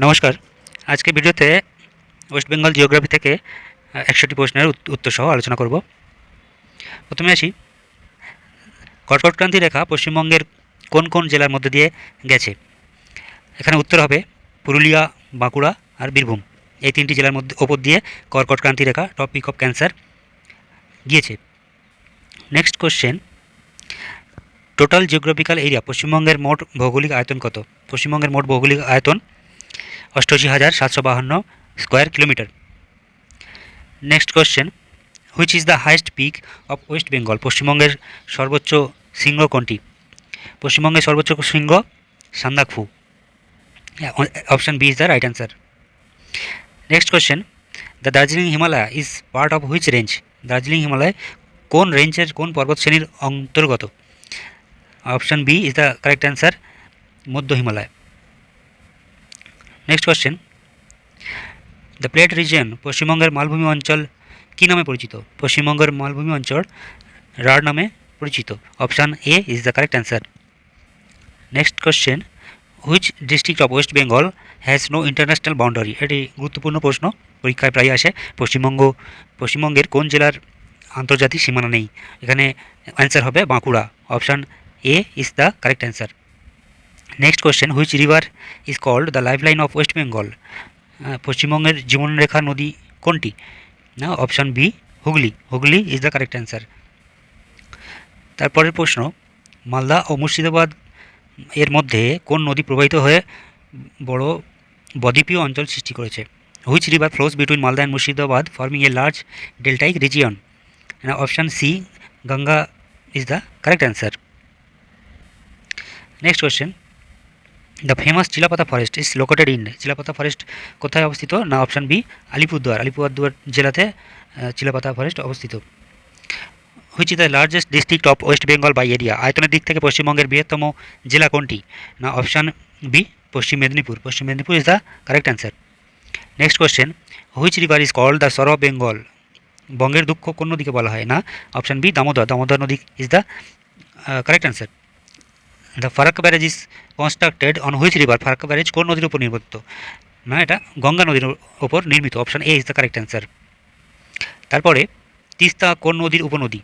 নমস্কার। আজকে ভিডিওতে ওয়েস্ট বেঙ্গল জিওগ্রাফি থেকে একশোটি প্রশ্নের উত- উত্তর সহ আলোচনা করব। প্রথমে আসি। কর্কটক্রান্তি রেখা পশ্চিমবঙ্গের কোন কোন জেলার মধ্যে দিয়ে গেছে? এখানে উত্তর হবে পুরুলিয়া, বাঁকুড়া আর বীরভূম। এই তিনটি জেলার মধ্যে, ওপর দিয়ে কর্কটক্রান্তি রেখা, টপিক অফ ক্যান্সার, গিয়েছে। Next question. Total geographical area পশ্চিমবঙ্গের মোট ভৌগোলিক আয়তন কত? পশ্চিমবঙ্গের মোট ভৌগোলিক আয়তন অষ্টআশি হাজার সাতশো বাহান্ন square kilometre. Next question which is the highest peak of West Bengal পশ্চিমবঙ্গের সর্বোচ্চ শৃঙ্গ কোনটি? পশ্চিমবঙ্গের সর্বোচ্চ শৃঙ্গ Sandakphu. Option B is the right answer next question the Darjeeling Himalaya is part of which range Darjeeling Himalaya কোন রেঞ্জের কোন পর্বত শ্রেণির অন্তর্গত? Option B is the correct answer মধ্য Himalaya next question the plateau region পশ্চিমবঙ্গের মালভূমি অঞ্চল কী নামে পরিচিত? পশ্চিমবঙ্গের মালভূমি অঞ্চল রাঢ় নামে পরিচিত। Option A is the correct answer next question which district of West Bengal has no international boundary এটি গুরুত্বপূর্ণ প্রশ্ন। পরীক্ষায় প্রায় আসে পশ্চিমবঙ্গ। পশ্চিমবঙ্গের কোন জেলার আন্তর্জাতিক সীমানা নেই? এখানে অ্যান্সার হবে Bankura. Option A is the correct answer next question which river is called the lifeline of West Bengal পশ্চিমবঙ্গের জীবনরেখা নদী কোনটি? না option B Hooghly. Hooghly is the correct answer তারপরের প্রশ্ন, মালদা ও মুর্শিদাবাদ এর মধ্যে কোন নদী প্রবাহিত হয়ে বড় বদ্বীপীয় অঞ্চল সৃষ্টি করেছে? Which river flows between Malda and Murshidabad forming a large deltaic region option C Ganga is the correct answer next question the famous Chilapata forest is located in Chilapata forest কোথায় অবস্থিত? না অপশান বি আলিপুরদুয়ার আলিপুরদুয়ার জেলাতে Chilapata forest অবস্থিত। Which is the largest district of West Bengal by area আয়তনের দিক থেকে পশ্চিমবঙ্গের বৃহত্তম জেলা কোনটি? না option B Paschim Medinipur. Paschim Medinipur is the correct answer next question which river is called the sorrow of Bengal বঙ্গের দুঃখ কোন নদীকে বলা হয়? না অপশান বি দামোদর। দামোদর নদী is the correct answer the Farakka barrage is constructed on which river Farakka barrage কোন নদীর উপর নির্মিত না, এটা গঙ্গা নদীর উপর নির্মিত। Option A is the correct answer তারপরে, তিস্তা কোন নদীর উপনদী?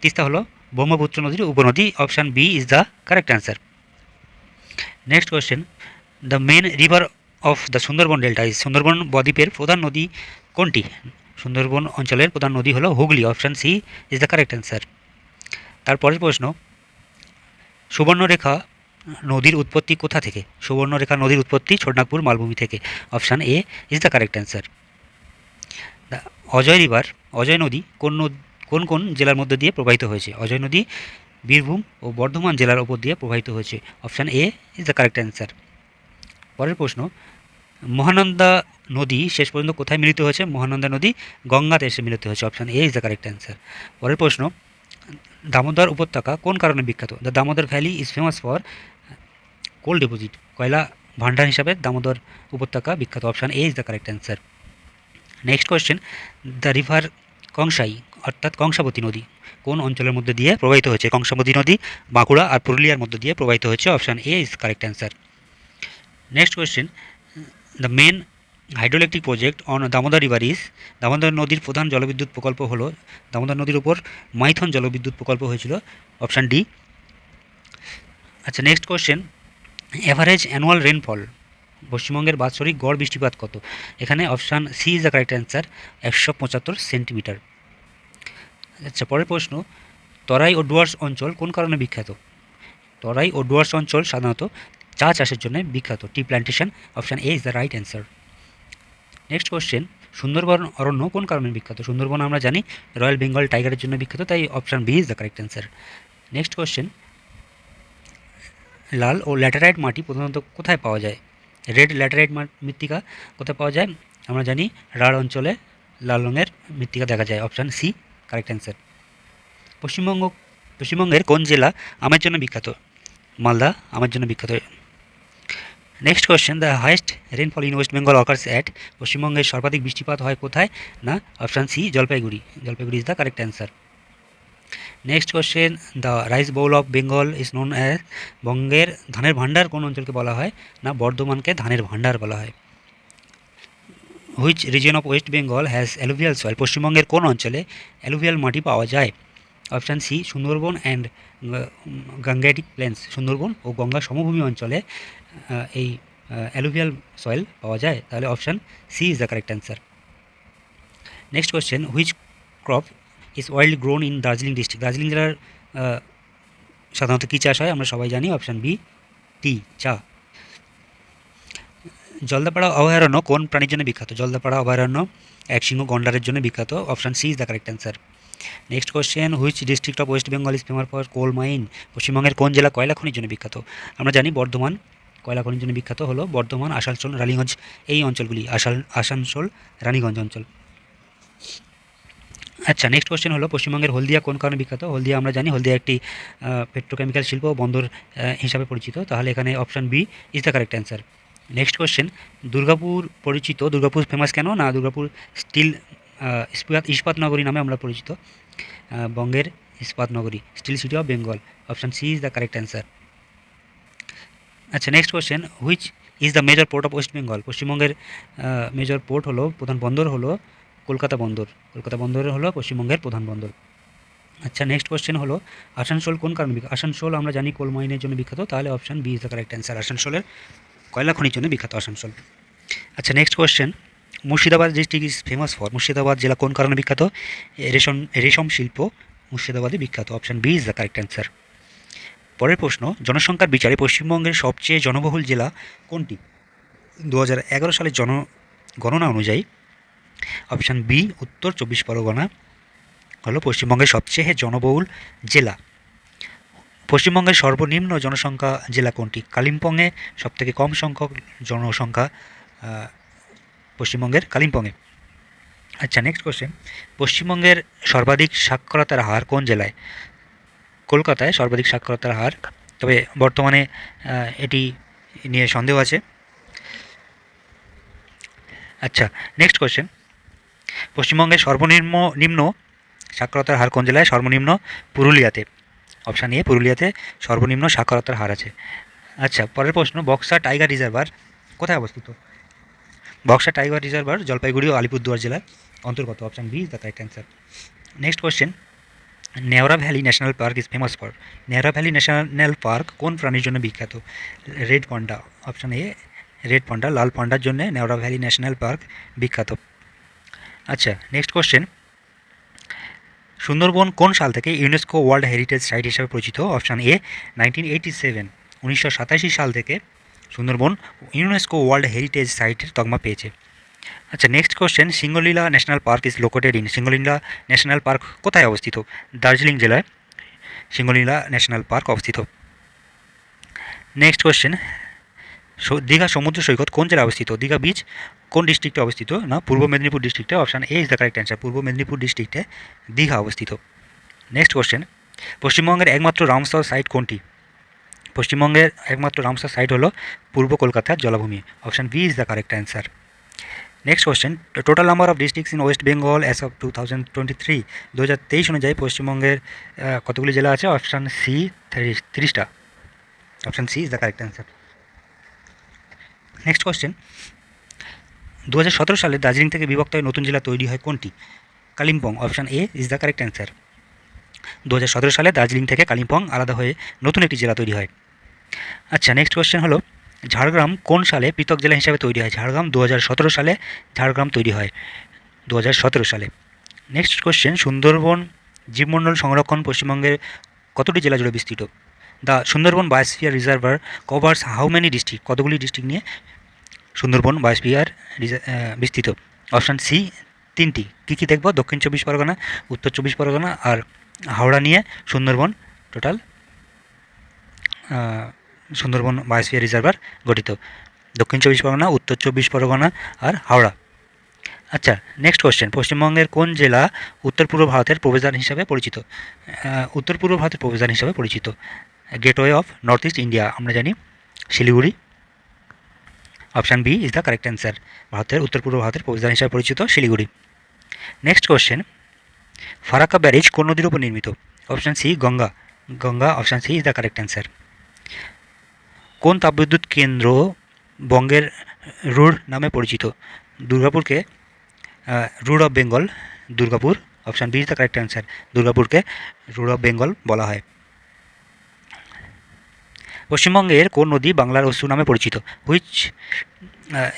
তিস্তা হলো ব্রহ্মপুত্র নদীর উপনদী। Option B is the correct answer next question the main river of the Sundarban delta is Sundarban বদ্বীপের প্রধান নদী কোনটি? সুন্দরবন অঞ্চলের প্রধান নদী হলো Hooghly. Option C is the correct answer তারপরের প্রশ্ন সুবর্ণরেখা নদীর উৎপত্তি কোথা থেকে? সুবর্ণরেখা নদীর উৎপত্তি ছোটনাগপুর মালভূমি থেকে। Option A is the correct answer Ajay river Ajay নদী কোন কোন কোন জেলার মধ্যে দিয়ে প্রবাহিত হয়েছে? অজয় নদী, বীরভূম ও বর্ধমান জেলার ওপর দিয়ে প্রবাহিত হয়েছে। Option A is the correct answer পরের প্রশ্ন, মহানন্দা নদী শেষ পর্যন্ত কোথায় মিলিত হয়েছে? মহানন্দা নদী গঙ্গাতে এসে মিলিত হয়েছে। Option A is the correct answer পরের প্রশ্ন দামোদর উপত্যকা কোন কারণে বিখ্যাত? The Damodar valley is famous for coal deposit. কয়লা ভান্ডার হিসাবে দামোদর উপত্যকা বিখ্যাত। Option A is the correct answer. Next question, the river Kangsai, অর্থাৎ কংসাবতী নদী, কোন অঞ্চলের মধ্যে দিয়ে প্রবাহিত হয়েছে? কংসাবতী নদী, বাঁকুড়া আর পুরুলিয়ার মধ্যে দিয়ে প্রবাহিত হয়েছে। Option A is correct answer. Next question, the main hydroelectric project on Damodar river is Damodar নদীর প্রধান জলবিদ্যুৎ প্রকল্প হলো, দামোদর নদীর উপর মাইথন জলবিদ্যুৎ প্রকল্প হয়েছিল অপশান ডি আচ্ছা next question average annual rainfall পশ্চিমবঙ্গের বাৎসরিক গড় বৃষ্টিপাত কত? এখানে option C is the correct answer একশো পঁচাত্তর সেন্টিমিটার আচ্ছা পরের প্রশ্ন, তরাই ও ডুয়ার্স অঞ্চল কোন কারণে বিখ্যাত? তরাই ও ডুয়ার্স অঞ্চল সাধারণত চা চাষের জন্য বিখ্যাত। Tea plantation option A is the right answer next question Sundarban অরণ্য কোন কারণে বিখ্যাত? সুন্দরবন আমরা জানি রয়্যাল বেঙ্গল টাইগারের জন্য বিখ্যাত, তাই option B is the correct answer next question লাল ও ল্যাটেরাইট মাটি প্রধানত কোথায় পাওয়া যায়? রেড ল্যাটারাইট মৃত্তিকা কোথায় পাওয়া যায়? আমরা জানি, রাঢ় অঞ্চলে লাল রঙের মৃত্তিকা দেখা যায় option C correct answer Paschimbanga, পশ্চিমবঙ্গের কোন জেলা আমের জন্য বিখ্যাত? মালদা, আমের জন্য বিখ্যাত। Next question the highest rainfall in West Bengal occurs at পশ্চিমবঙ্গের সর্বাধিক বৃষ্টিপাত হয় কোথায়? না option C Jalpaiguri Jalpaiguri is the correct answer next question the rice bowl of Bengal is known as বঙ্গের ধানের ভাণ্ডার কোন অঞ্চলকে বলা হয়? না, বর্ধমানকে ধানের ভাণ্ডার বলা হয়। Which region of West Bengal has alluvial soil পশ্চিমবঙ্গের কোন অঞ্চলে অ্যালুভিয়াল মাটি পাওয়া যায়? Option C Sundarban and Gangetic plains Sundarban ও গঙ্গা সমভূমি অঞ্চলে এই অ্যালুভিয়াল সয়েল পাওয়া যায়, তাহলে option C is the correct answer next question which crop is wild grown in Darjeeling district Darjeeling জেলার সাধারণত কী চাষ হয়? আমরা সবাই জানি অপশান বি টি চা। জলদাপাড়া অভয়ারণ্য কোন প্রাণীর জন্য বিখ্যাত? জলদাপাড়া অভয়ারণ্য এক সিংহ গন্ডারের জন্য বিখ্যাত option C is the correct answer next question which district of West Bengal is famous for coal mine পশ্চিমবঙ্গের কোন জেলা কয়লা খনির জন্য বিখ্যাত? আমরা জানি বর্ধমান কয়লা খনির জন্য বিখ্যাত হলো বর্ধমান, আসানসোল, রানীগঞ্জ। এই অঞ্চলগুলি, আসাল, আসানসোল, রানীগঞ্জ অঞ্চল। আচ্ছা নেক্সট কোয়েশ্চেন হলো পশ্চিমবঙ্গের হলদিয়া কোন কারণে বিখ্যাত? হলদিয়া আমরা জানি, হলদিয়া একটি পেট্রোকেমিক্যাল শিল্প বন্দর হিসাবে পরিচিত। তাহলে এখানে option B is the correct answer next question Durgapur পরিচিত, দুর্গাপুর ফেমাস কেন? না, দুর্গাপুর স্টিল ইস্পাত নগরী নামে আমরা পরিচিত। বঙ্গের ইস্পাত নগরী steel city of Bengal option C is the correct answer আচ্ছা next question which is the major port of West Bengal পশ্চিমবঙ্গের মেজর পোর্ট হলো, প্রধান বন্দর হলো কলকাতা বন্দর। কলকাতা বন্দর হলো পশ্চিমবঙ্গের প্রধান বন্দর। আচ্ছা নেক্সট কোয়েশ্চেন হলো, আসানসোল কোন কারণে বিখ্যাত? আসানসোল আমরা জানি কোল মাইনের জন্য বিখ্যাত, তাহলে option B is the correct answer আসানসোলের কয়লা খনির জন্য বিখ্যাত আসানসোল। আচ্ছা next question Murshidabad district is famous for Murshidabad জেলা কোন কারণে বিখ্যাত? রেশম রেশম শিল্প মুর্শিদাবাদে বিখ্যাত option B is the correct answer পরের প্রশ্ন, জনসংখ্যার বিচারে পশ্চিমবঙ্গের সবচেয়ে জনবহুল জেলা কোনটি? দু হাজার এগারো সালের জন গণনা অনুযায়ী অপশান বি, উত্তর চব্বিশ পরগনা হলো পশ্চিমবঙ্গের সবচেয়ে জনবহুল জেলা। পশ্চিমবঙ্গের সর্বনিম্ন জনসংখ্যা জেলা কোনটি? কালিম্পংয়ে সবথেকে কম সংখ্যক জনসংখ্যা পশ্চিমবঙ্গের কালিম্পংয়ে। আচ্ছা নেক্সট কোশ্চেন পশ্চিমবঙ্গের সর্বাধিক সাক্ষরতার হার কোন জেলায়? কলকাতায় সর্বাধিক সাক্ষরতার হার। তবে বর্তমানে এটি নিয়ে সন্দেহ আছে। আচ্ছা নেক্সট কোয়েশ্চেন পশ্চিমবঙ্গের সর্বনিম্ন নিম্ন সাক্ষরতার হার কোন জেলায়? সর্বনিম্ন পুরুলিয়াতে। অপশান নিয়ে পুরুলিয়াতে সর্বনিম্ন সাক্ষরতার হার আছে। আচ্ছা পরের প্রশ্ন, বক্সা টাইগার রিজার্ভার কোথায় অবস্থিত? বক্সা টাইগার রিজার্ভার জলপাইগুড়ি ও আলিপুরদুয়ার জেলার অন্তর্গত। Option B the correct answer next question Neora valley national park is famous for Neora valley national park কোন প্রাণীর জন্য বিখ্যাত? Red panda option A red panda লাল পান্ডার জন্য নেওরা ভ্যালি ন্যাশনাল পার্ক বিখ্যাত। আচ্ছা নেক্সট কোশ্চেন সুন্দরবন কোন সাল থেকে ইউনেস্কো ওয়ার্ল্ড হেরিটেজ সাইট হিসাবে পরিচিত? Option A nineteen eighty seven উনিশশো সাতাশি সাল থেকে সুন্দরবন ইউনেস্কো ওয়ার্ল্ড হেরিটেজ সাইটের তকমা পেয়েছে। আচ্ছা next question Singalila national park is located in Singalila national park কোথায় অবস্থিত? দার্জিলিং জেলায় সিঙ্গলীলা ন্যাশনাল পার্ক অবস্থিত। নেক্সট কোশ্চেন দীঘা সমুদ্র সৈকত কোন জেলায় অবস্থিত? দীঘা বিচ কোন ডিস্ট্রিক্টে অবস্থিত? না, পূর্ব মেদিনীপুর ডিস্ট্রিক্টে option A is the correct answer Purba Medinipur ডিস্ট্রিক্টে দীঘা অবস্থিত। নেক্সট কোশ্চেন পশ্চিমবঙ্গের একমাত্র রামসর সাইট কোনটি? পশ্চিমবঙ্গের একমাত্র রামসর সাইট হলো পূর্ব কলকাতার জলাভূমি option B is the correct answer next question total number of districts in West Bengal as of two thousand twenty three দু হাজার তেইশ অনুযায়ী পশ্চিমবঙ্গের কতগুলি জেলা আছে? অপশান সি তিরিশটা option C is the correct answer next question দু হাজার সতেরো সালে দার্জিলিং থেকে বিভক্ত হয়ে নতুন জেলা তৈরি হয় কোনটি? Kalimpong. Option A is the correct answer দু হাজার সতেরো সালে দার্জিলিং থেকে কালিম্পং আলাদা হয়ে নতুন একটি জেলা তৈরি হয়। আচ্ছা নেক্সট কোয়েশ্চেন হলো ঝাড়গ্রাম কোন সালে পৃথক জেলা হিসাবে তৈরি হয়? ঝাড়গ্রাম দু হাজার সতেরো সালে ঝাড়গ্রাম তৈরি হয়। দু হাজার সতেরো সালে। নেক্সট কোয়েশ্চেন সুন্দরবন জীবমণ্ডল সংরক্ষণ পশ্চিমবঙ্গের কতটি জেলা জুড়ে বিস্তৃত? The Sundarban biosphere reservoir covers how many district কতগুলি ডিস্ট্রিক্ট নিয়ে সুন্দরবন বায়োস্ফিয়ার বিস্তৃত? অপশান সি তিনটি। কী কী দেখব? দক্ষিণ চব্বিশ পরগনা, উত্তর চব্বিশ পরগনা আর হাওড়া নিয়ে Sundarban total Sundarban biosphere reservoir গঠিত। দক্ষিণ চব্বিশ পরগনা, উত্তর চব্বিশ পরগনা আর হাওড়া। আচ্ছা নেক্সট কোয়েশ্চেন পশ্চিমবঙ্গের কোন জেলা উত্তর পূর্ব ভারতের প্রবেশদ্বার হিসাবে পরিচিত? উত্তর পূর্ব ভারতের প্রবেশদ্বার হিসাবে পরিচিত। Gateway of north east India আমরা জানি Siliguri. Option B is the correct answer ভারতের, উত্তর পূর্ব ভারতের প্রবেশদ্বার হিসাবে পরিচিত Siliguri. Next question Farakka barrage কোন নদীর উপর নির্মিত? Option C Ganga. Ganga option C is the correct answer কোন তাপবিদ্যুৎ কেন্দ্র বঙ্গের রুড় নামে পরিচিত? দুর্গাপুরকে Ruhr of Bengal, Durgapur, option B is the correct answer, দুর্গাপুরকে Ruhr of Bengal বলা হয়। পশ্চিমবঙ্গের কোন নদী বাংলার অশ্রু নামে পরিচিত? Which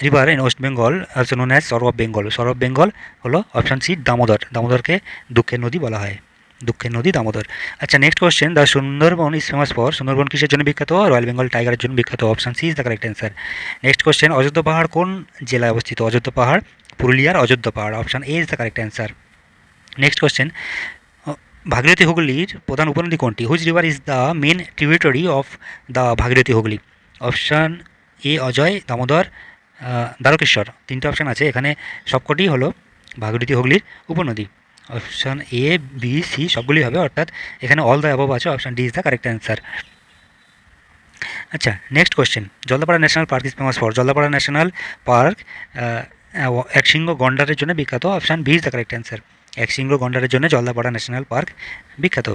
river in West Bengal also known as sorrow Bengal. Sorrow Bengal হলো অপশান সি, দামোদর। দামোদরকে দুঃখের নদী বলা হয়। দুঃখের নদী দামোদর। আচ্ছা next question the Sundarban is famous for Sundarban কিসের জন্য বিখ্যাত? রয়্যাল বেঙ্গল টাইগারের জন্য বিখ্যাত option C is the correct answer next question Ayodhya পাহাড় কোন জেলায় অবস্থিত? অযোধ্যা পাহাড়, পুরুলিয়ার অযোধ্যা পাহাড় option A is the correct answer next question Bhagirathi হুগলির প্রধান উপনদী কোনটি? Which river is the main tributary of the Bhagirathi Hooghly. Option A Ajay, Damodar Dwarakeswar. তিনটে অপশান আছে, এখানে সবকটি হলো ভাগীরথী হুগলির উপনদী। অপশান এ বি সি সবগুলি হবে, অর্থাৎ এখানে অল দ্য অ্যাবভ আছে option D is the correct answer আচ্ছা next question Jaldapara national park is famous for Jaldapara national park একশৃঙ্গ গন্ডারের জন্য বিখ্যাত option B is the correct answer একশৃঙ্গ গন্ডারের জন্য জলদাপাড়া ন্যাশনাল পার্ক বিখ্যাত।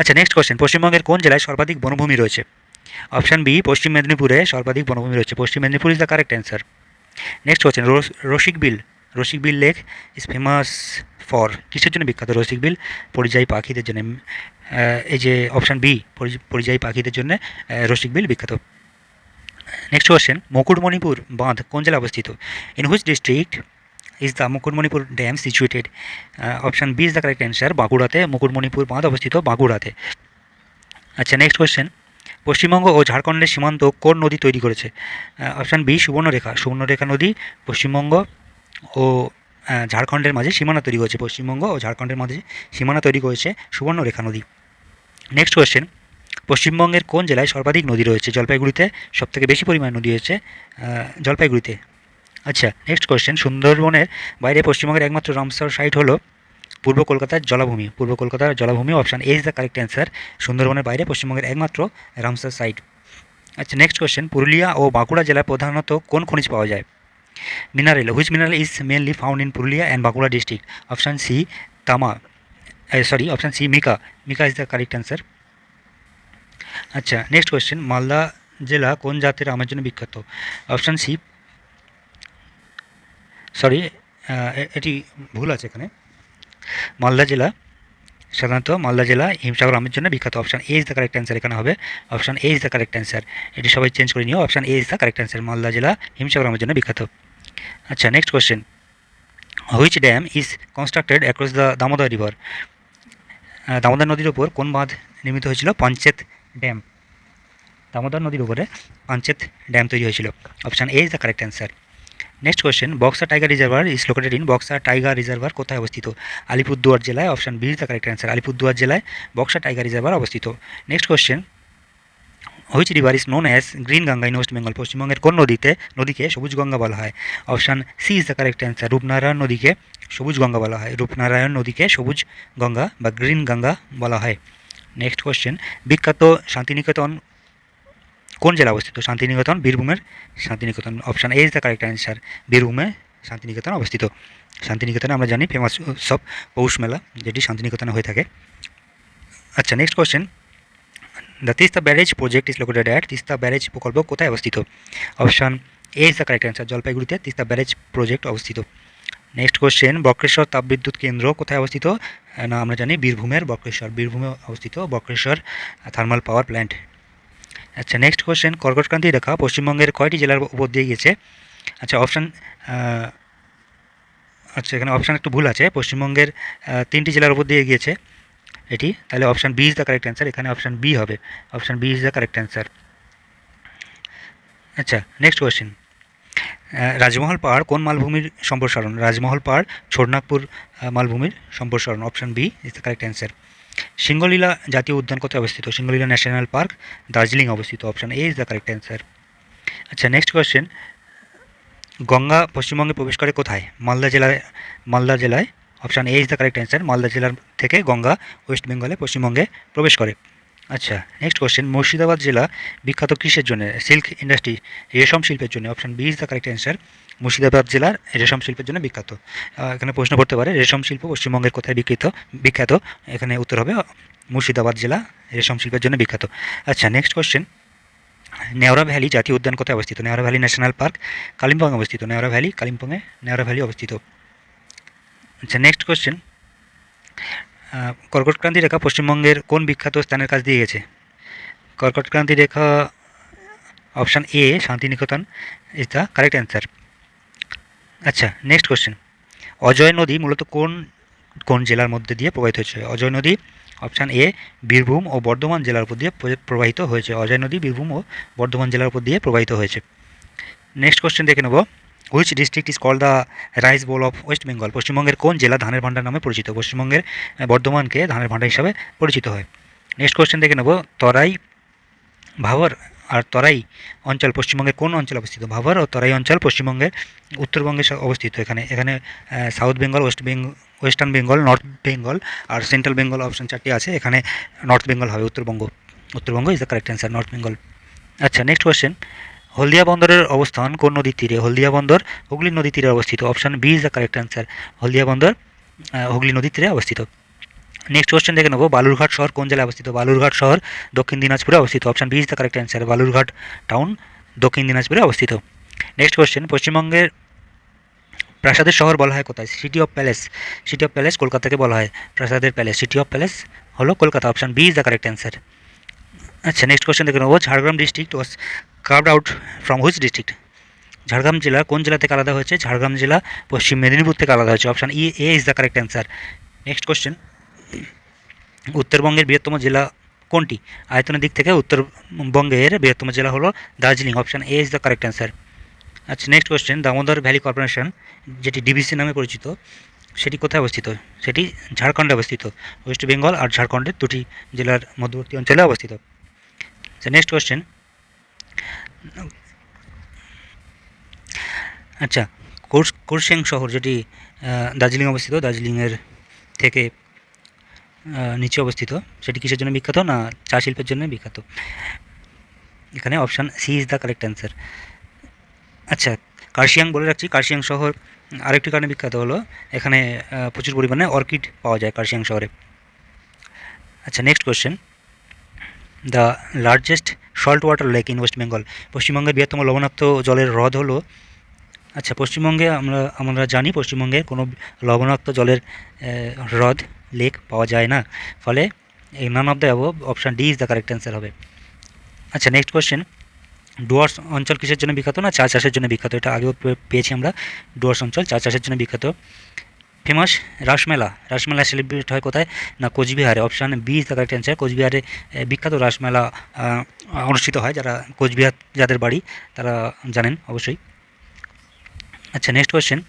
আচ্ছা নেক্সট কোয়েশ্চেন পশ্চিমবঙ্গের কোন জেলায় সর্বাধিক বনভূমি রয়েছে? অপশান বি পশ্চিম মেদিনীপুরে সর্বাধিক বনভূমি রয়েছে, Paschim Medinipur is the correct answer next question Rasik Bil Rasik Bil lake is famous for কিসের জন্য বিখ্যাত রসিক বিল? পরিযায়ী পাখিদের জন্য। এই যে অপশান বি পরিযায়ী পাখিদের জন্য রসিক বিল বিখ্যাত। নেক্সট কোয়েশ্চেন মুকুটমণিপুর বাঁধ কোন জেলায় অবস্থিত? In which district is the Mukutmanipur dam situated option B is the correct answer বাঁকুড়াতে, Mukutmanipur বাঁধ অবস্থিত বাঁকুড়াতে। আচ্ছা নেক্সট কোয়েশ্চেন পশ্চিমবঙ্গ ও ঝাড়খণ্ডের সীমান্ত কোন নদী তৈরি করেছে? Option B Subarnarekha. সুবর্ণরেখা নদী, পশ্চিমবঙ্গ ও ঝাড়খণ্ডের মাঝে সীমানা তৈরি করেছে পশ্চিমবঙ্গ ও ঝাড়খণ্ডের মাঝে সীমানা তৈরি করেছে সুবর্ণরেখা নদী। নেক্সট কোয়েশ্চেন পশ্চিমবঙ্গের কোন জেলায় সর্বাধিক নদী রয়েছে? জলপাইগুড়িতে সবথেকে বেশি পরিমাণ নদী রয়েছে জলপাইগুড়িতে। আচ্ছা নেক্সট কোয়েশ্চেন সুন্দরবনের বাইরে পশ্চিমবঙ্গের একমাত্র রামসার সাইট হলো পূর্ব কলকাতার জলাভূমি। পূর্ব কলকাতার জলাভূমি option A is the correct answer সুন্দরবনের বাইরে পশ্চিমবঙ্গের একমাত্র রামসার সাইট আচ্ছা নেক্সট কোয়েশ্চেন পুরুলিয়া ও বাঁকুড়া জেলায় প্রধানত কোন খনিজ পাওয়া যায়? Mineral which mineral is mainly found in Purulia and Bankura district option C তামা sorry option C mica mica is the correct answer আচ্ছা নেক্সট কোয়েশ্চেন মালদা জেলা কোন জাতের আমের জন্য বিখ্যাত? অপশান সি সরি এটি ভুল আছে এখানে। মালদা জেলা, সাধারণত মালদা জেলা, হিমসাগর আমের জন্য বিখ্যাত। Option A is the correct answer এখানে হবে। Option A is the correct answer এটি সবাই চেঞ্জ করে নিও। Option A is the correct answer Malda জেলা, হিমসাগর আমের জন্য বিখ্যাত। আচ্ছা next question which dam is constructed across the Damodar river Damodar নদীর ওপর কোন বাঁধ নির্মিত হয়েছিল? পঞ্চেত ড্যাম দামোদর নদীর উপরে পঞ্চেত ড্যাম তৈরি হয়েছিল। Option A is the correct answer next question Buxa tiger reservoir is located in Buxa tiger reservoir কোথায় অবস্থিত? আলিপুরদুয়ার জেলায়। Option B is the correct answer Alipurduar জেলায় বক্সা টাইগার রিজার্ভার অবস্থিত। Next question which river is known as green Ganga in West Bengal পশ্চিমবঙ্গের কোন নদীতে নদীকে সবুজ গঙ্গা বলা হয় option C is the correct answer Rupnarayan নদীকে সবুজ গঙ্গা বলা হয় রূপনারায়ণ নদীকে সবুজ গঙ্গা বা গ্রিন গঙ্গা বলা হয় নেক্সট কোয়েশ্চেন বিখ্যাত শান্তিনিকেতন কোন জেলা অবস্থিত? শান্তিনিকেতন, বীরভূমের Shantiniketan. Option A is the correct answer বীরভূমে শান্তিনিকেতন অবস্থিত। শান্তিনিকেতনে আমরা জানি ফেমাস উৎসব পৌষ মেলা, যেটি শান্তিনিকেতনে হয়ে থাকে। আচ্ছা next question the Teesta barrage project is located at Teesta barrage প্রকল্প কোথায় অবস্থিত। Option A is the correct answer জলপাইগুড়িতে তিস্তা ব্যারেজ প্রজেক্ট অবস্থিত। নেক্সট কোয়েশ্চেন বক্রেশ্বর তাপবিদ্যুৎ কেন্দ্র কোথায় অবস্থিত? না, আমরা জানি বীরভূমের বক্রেশ্বর, বীরভূমে অবস্থিত বক্রেশ্বর থার্মাল পাওয়ার প্ল্যান্ট আচ্ছা নেক্সট কোয়েশ্চেন কর্কটক্রান্তি রেখা পশ্চিমবঙ্গের কয়টি জেলার উপর দিয়ে গিয়েছে? আচ্ছা অপশান আচ্ছা এখানে অপশান একটু ভুল আছে। পশ্চিমবঙ্গের তিনটি জেলার উপর দিয়ে গিয়েছে। এটি, তাহলে option B is the correct answer এখানে অপশান বি হবে option B is the correct answer আচ্ছা নেক্সট কোয়েশ্চেন রাজমহল পাহাড় কোন মালভূমির সম্প্রসারণ? রাজমহল পাহাড়, ছোটনাগপুর মালভূমির সম্প্রসারণ option B is the correct answer Singalila জাতীয় উদ্যান কোথায় অবস্থিত? সিঙ্গলীলা ন্যাশনাল পার্ক দার্জিলিং অবস্থিত option A is the correct answer আচ্ছা নেক্সট কোয়েশ্চেন গঙ্গা পশ্চিমবঙ্গে প্রবেশ করে কোথায়? মালদা জেলায় মালদা জেলায় option A is the correct answer Malda জেলার থেকে গঙ্গা ওয়েস্ট বেঙ্গলে পশ্চিমবঙ্গে প্রবেশ করে। আচ্ছা নেক্সট কোয়েশ্চেন মুর্শিদাবাদ জেলা বিখ্যাত কিসের জন্য? সিল্ক ইন্ডাস্ট্রি রেশম শিল্পের জন্য। Option B is the correct answer Murshidabad জেলার রেশম শিল্পের জন্য বিখ্যাত। এখানে প্রশ্ন করতে পারে, রেশম শিল্প পশ্চিমবঙ্গের কোথায় বিকৃত বিখ্যাত? এখানে উত্তর হবে, মুর্শিদাবাদ জেলা রেশম শিল্পের জন্য বিখ্যাত। আচ্ছা নেক্সট কোশ্চেন নেওরা ভ্যালি জাতীয় উদ্যান কোথায় অবস্থিত? Neora valley national park, Kalimpong অবস্থিত। নেওরা ভ্যালি, কালিম্পংয়ে নেওরা ভ্যালি অবস্থিত। আচ্ছা নেক্সট কোশ্চেন কর্কট ক্রান্তি রেখা পশ্চিমবঙ্গের কোন বিখ্যাত স্থানের কাছ দিয়ে গেছে? কর্কট ক্রান্তি রেখা option A Santiniketan is the correct answer আচ্ছা নেক্সট কোশ্চেন অজয় নদী মূলত কোন কোন জেলার মধ্যে দিয়ে প্রবাহিত হয়েছে? অজয় নদী অপশান এ বীরভূম ও বর্ধমান জেলার উপর দিয়ে প্রবাহিত হয়েছে। অজয় নদী, বীরভূম ও বর্ধমান জেলার উপর দিয়ে প্রবাহিত হয়েছে। নেক্সট কোয়েশ্চেন দেখে নেব। Which district is call the rice bowl of west Bengal পশ্চিমবঙ্গের কোন জেলা ধানের ভাণ্ডার নামে পরিচিত? পশ্চিমবঙ্গের বর্ধমানকে ধানের ভাণ্ডার হিসাবে পরিচিত হয়। নেক্সট কোয়েশ্চেন দেখে নেব। তরাই ভাবর আর তরাই অঞ্চল পশ্চিমবঙ্গের কোন অঞ্চলে অবস্থিত? ভাবর ও তরাই অঞ্চল পশ্চিমবঙ্গের উত্তরবঙ্গে অবস্থিত। এখানে এখানে south Bengal west Bengal western Bengal north Bengal আর সেন্ট্রাল বেঙ্গল অপশন চারটি আছে। এখানে নর্থ বেঙ্গল হবে Uttarbanga. Uttarbanga is the correct answer north Bengal আচ্ছা নেক্সট কোয়েশ্চেন হলদিয়া বন্দরের অবস্থান কোন নদীর তীরে? হলদিয়া বন্দর, হুগলি নদীর তীরে অবস্থিত। Option B is the correct answer Haldia বন্দর হুগলি নদীর তীরে অবস্থিত। নেক্সট কোয়েশ্চেন দেখে নেব। বালুরঘাট শহর কোন জেলায় অবস্থিত? বালুরঘাট শহর দক্ষিণ দিনাজপুরে অবস্থিত। Option B is the correct answer Balurghat town দক্ষিণ দিনাজপুরে অবস্থিত। নেক্সট কোয়েশ্চেন পশ্চিমবঙ্গের প্রাসাদের শহর বলা হয় কোথায়? City of palace city of palace কলকাতাকে বলা হয়। প্রাসাদের প্যালেস সিটি অফ প্যালেস হলো Kolkata. Option B is the correct answer আচ্ছা নেক্সট কোয়েশ্চেন দেখে নেব। Jhargram district was carved out from which district Jhargram জেলা কোন জেলা থেকে আলাদা হয়েছে? ঝাড়গ্রাম জেলা, পশ্চিম মেদিনীপুর থেকে আলাদা হয়েছে। Option E A is the correct answer next question উত্তরবঙ্গের বৃহত্তম জেলা কোনটি? আয়তনের দিক থেকে উত্তরবঙ্গের বৃহত্তম জেলা হলো Darjeeling. Option A is the correct answer আচ্ছা next question Damodar valley corporation, যেটি ডিবিসি নামে পরিচিত, সেটি কোথায় অবস্থিত? সেটি ঝাড়খণ্ডে অবস্থিত। ওয়েস্ট বেঙ্গল আর ঝাড়খণ্ডের দুটি জেলার মধ্যবর্তী অঞ্চলে অবস্থিত। আচ্ছা নেক্সট কোয়েশ্চেন আচ্ছা কোর্স কোরসেং শহর যেটি দার্জিলিং অবস্থিত, দার্জিলিংয়ের থেকে নিচে অবস্থিত, সেটি কিসের জন্য বিখ্যাত না চা শিল্পের জন্য বিখ্যাত? এখানে option C is the correct answer আচ্ছা কার্শিয়াং বলে রাখছি, কার্শিয়াং শহর আরেকটি কারণে বিখ্যাত হলো, এখানে প্রচুর পরিমাণে অর্কিড পাওয়া যায় কার্শিয়াং শহরে। আচ্ছা next question the largest salt water lake in west Bengal পশ্চিমবঙ্গের বৃহত্তম লবণাক্ত জলের হ্রদ হলো আচ্ছা পশ্চিমবঙ্গে আমরা আমরা জানি পশ্চিমবঙ্গে কোনো লবণাক্ত জলের হ্রদ লেক পাওয়া যায় না। ফলে এই none of the option D is the correct answer হবে। আচ্ছা নেক্সট কোয়েশ্চেন ডুয়ার্স অঞ্চল কিসের জন্য বিখ্যাত না চা চাষের জন্য বিখ্যাত? এটা আগেও পেয়েছি আমরা। ডুয়ার্স অঞ্চল চা চাষের জন্য বিখ্যাত। ফেমাস রাসমেলা। রাসমেলা সেলিব্রেট হয় কোথায়? না, কোচবিহারে। Option B the correct answer কোচবিহারে বিখ্যাত রাসমেলা অনুষ্ঠিত হয় যারা কোচবিহার, যাদের বাড়ি, তারা জানেন অবশ্যই। আচ্ছা নেক্সট কোয়েশ্চেন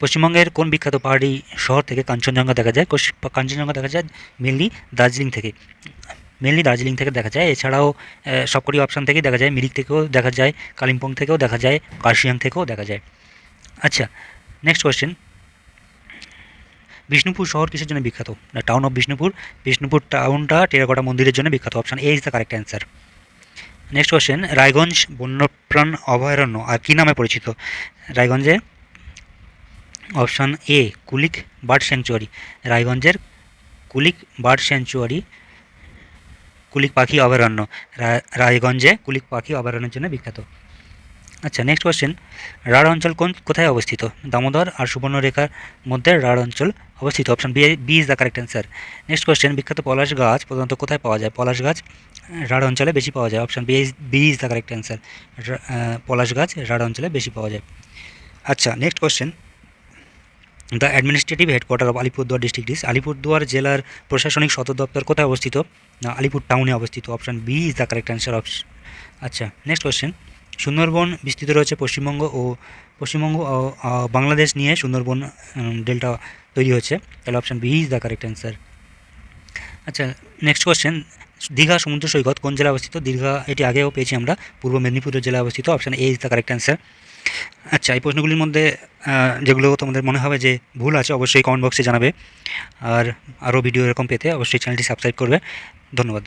পশ্চিমবঙ্গের কোন বিখ্যাত পাহাড়ি শহর থেকে কাঞ্চনজঙ্ঘা দেখা যায়? কাঞ্চনজঙ্ঘা দেখা যায় মেনলি দার্জিলিং থেকে। মেনলি দার্জিলিং থেকে দেখা যায়। এছাড়াও সবকটি অপশান থেকেই দেখা যায়। মিরিক থেকেও দেখা যায়, কালিম্পং থেকেও দেখা যায়, কার্শিয়াং থেকেও দেখা যায়। আচ্ছা নেক্সট কোয়েশ্চেন বিষ্ণুপুর শহর কিসের জন্য বিখ্যাত? না টাউন অফ বিষ্ণুপুর। বিষ্ণুপুর টাউনটা টেরাকোটা মন্দিরের জন্য বিখ্যাত। Option A is the correct answer next question Raiganj বন্যপ্রাণ অভয়ারণ্য আর কী নামে পরিচিত? রায়গঞ্জে option A Kulik bird sanctuary. রায়গঞ্জের কুলিক বার্ড স্যাংচুয়ারি, কুলিক পাখি অভয়ারণ্য। রায়গঞ্জে কুলিক পাখি অভয়ারণ্যের জন্য বিখ্যাত। আচ্ছা নেক্সট কোয়েশ্চেন রাঢ় অঞ্চল কোন, কোথায় অবস্থিত? দামোদর আর সুবর্ণরেখার মধ্যে রাঢ় অঞ্চল অবস্থিত। Option B B is the correct answer next question বিখ্যাত পলাশ গাছ প্রধানত কোথায় পাওয়া যায়? পলাশ গাছ, রাঢ় অঞ্চলে বেশি পাওয়া যায়। Option B B is the correct answer পলাশ গাছ রাঢ় অঞ্চলে বেশি পাওয়া যায়। আচ্ছা next question the administrative headquarter of Alipurduar district is Alipurduar জেলার প্রশাসনিক সদর দপ্তর কোথায় অবস্থিত? না আলিপুর টাউনে অবস্থিত। Option B is the correct answer option আচ্ছা নেক্সট কোয়েশ্চেন সুন্দরবন বিস্তৃত রয়েছে পশ্চিমবঙ্গ ও পশ্চিমবঙ্গ বাংলাদেশ নিয়ে সুন্দরবন ডেল্টা তৈরি হয়েছে। তাহলে option B is the correct answer আচ্ছা নেক্সট কোয়েশ্চেন দীঘা সমুদ্র সৈকত কোন জেলায় অবস্থিত? দীঘা, এটি আগেও পেয়েছি আমরা। পূর্ব মেদিনীপুরের জেলায় অবস্থিত। Option A is the correct answer আচ্ছা এই প্রশ্নগুলির মধ্যে যেগুলো তোমাদের মনে হবে যে ভুল আছে, অবশ্যই কমেন্ট বক্সে জানাবে। আর আরও ভিডিও এরকম পেতে অবশ্যই চ্যানেলটি সাবস্ক্রাইব করবে। ধন্যবাদ।